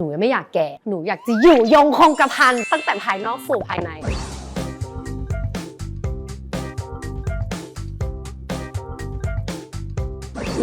หนูยังไม่อยากแก่ หนูอยากจะอยู่ยงคงกระพันตั้งแต่ภายนอกสู่ภายใน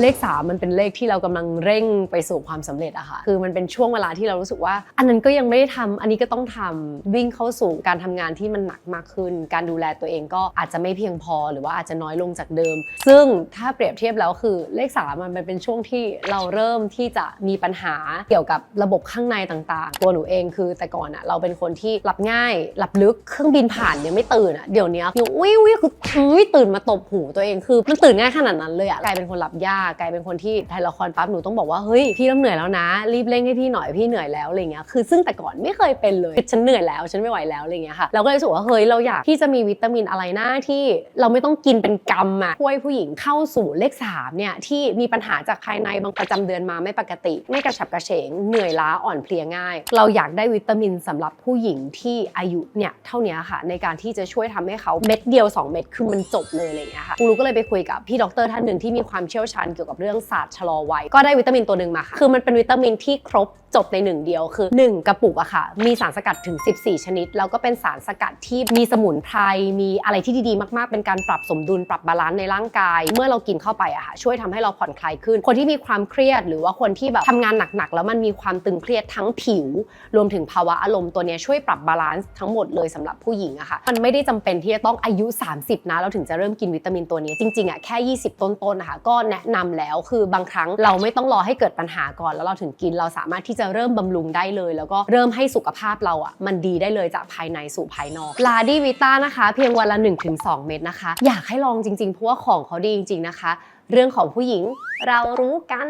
เลขสามมันเป็นเลขที่เรากำลังเร่งไปสู่ความสำเร็จอะค่ะ คือมันเป็นช่วงเวลาที่เรารู้สึกว่า อันนั้นก็ยังไม่ได้ทำอันนี้ก็ต้องทำวิ่งเข้าสู่การทำงานที่มันหนักมากขึ้น การดูแลตัวเองก็อาจจะไม่เพียงพอหรือว่าอาจจะน้อยลงจากเดิม ซึ่งถ้าเปรียบเทียบแล้วคือเลขสามมันเป็นช่วงที่เราเริ่มที่จะมีปัญหาเกี่ยวกับระบบข้างในต่างๆ ตัวหนูเองคือแต่ก่อนอะเราเป็นคนที่หลับง่ายหลับลึกเครื่องบินผ่านยังไม่ตื่นอะเดี๋ยวนี้ยังอุ้ยอุ้ยคืออุ้ยตื่นมาตบหูตัวเองคือมันตื่นง่ายขนาดนั้นเลยอะกลายเป็นคนหลับยากกลายเป็นคนที่ถ่ายละครปั๊บหนูต้องบอกว่าเฮ้ยพี่เริ่มเหนื่อยแล้วนะ รีบเร่งให้พี่หน่อยพี่เหนื่อยแล้วอะไรเงี้ยคือซึ่งแต่ก่อนไม่เคยเป็นเลยฉันเหนื่อยแล้วฉันไม่ไหวแล้วอะไรเงี้ยค่ะเราก็เลยรู้สึกว่าเฮ้ยเราอยากที่จะมีวิตามินอะไรหน้าที่เราไม่ต้องกินเป็นกรรมอะช่วยผู้หญิงเข้าสู่เลขสามเนี่ยที่มีปัญหาจากภายในบางประจำเดือนมาไม่ปกติ ไม่กระฉับกระเฉงเหนื่อยล้าอ่อนเพลียง่าย เราอยากได้วิตามินสำหรับผู้หญิงที่อายุเนี่ยเท่านี้ค่ะ ในการที่จะช่วยทำให้เขาเม็ดเดียว 2 เม็ดคือมันจบเลยอะไรเงี้ยค่ะกูรู้ก็เลยไปคุยกับพี่ดรท่านหนึ่งที่มีความเชี่ยวชาญเกี่ยวกับเรื่องศาสตร์ชะลอวัยก็ได้วิตามินตัวหนึ่งมาค่ะคือมันเป็นวิตามินที่ครบ จบในหนึ่งเดียวคือ 1 กระปุกอะค่ะ มีสารสกัดถึง 14 ชนิด แล้วก็เป็นสารสกัดที่มีสมุนไพรมีอะไรที่ดีๆ มากๆ เป็นการปรับสมดุลปรับบาลานซ์ในร่างกาย เมื่อเรากินเข้าไปอะค่ะช่วยทำให้เราผ่อนคลายขึ้น คนที่มีความเครียดหรือว่าคนที่แบบทำงานหนักๆ แล้วมันมีความตึงเครียดทั้งผิว รวมถึงภาวะอารมณ์ตัวนี้ช่วยปรับบาลานซ์ทั้งหมดเลยสำหรับผู้หญิงอะค่ะมันไม่ได้จำเป็นที่จะต้องอายุ 30 นะเราถึงจะเริ่มกินวิตามินตัวนี้จริงๆอะแค่ 20 ต้นๆนะคะก็แนะนำแล้วคือบางครั้งเราไม่ต้องรอให้เกิดปัญหาก่อนแล้วเราถึงกินเราสามารถที่จะเริ่มบำรุงได้เลย แล้วก็เริ่มให้สุขภาพเราอะมันดีได้เลยจากภายในสู่ภายนอกลาดีวิต้านะคะ เพียงวันละ 1-2 เม็ดนะคะ อยากให้ลองจริงๆเพราะว่าของเขาดีจริงๆนะคะ เรื่องของผู้หญิงเรารู้กัน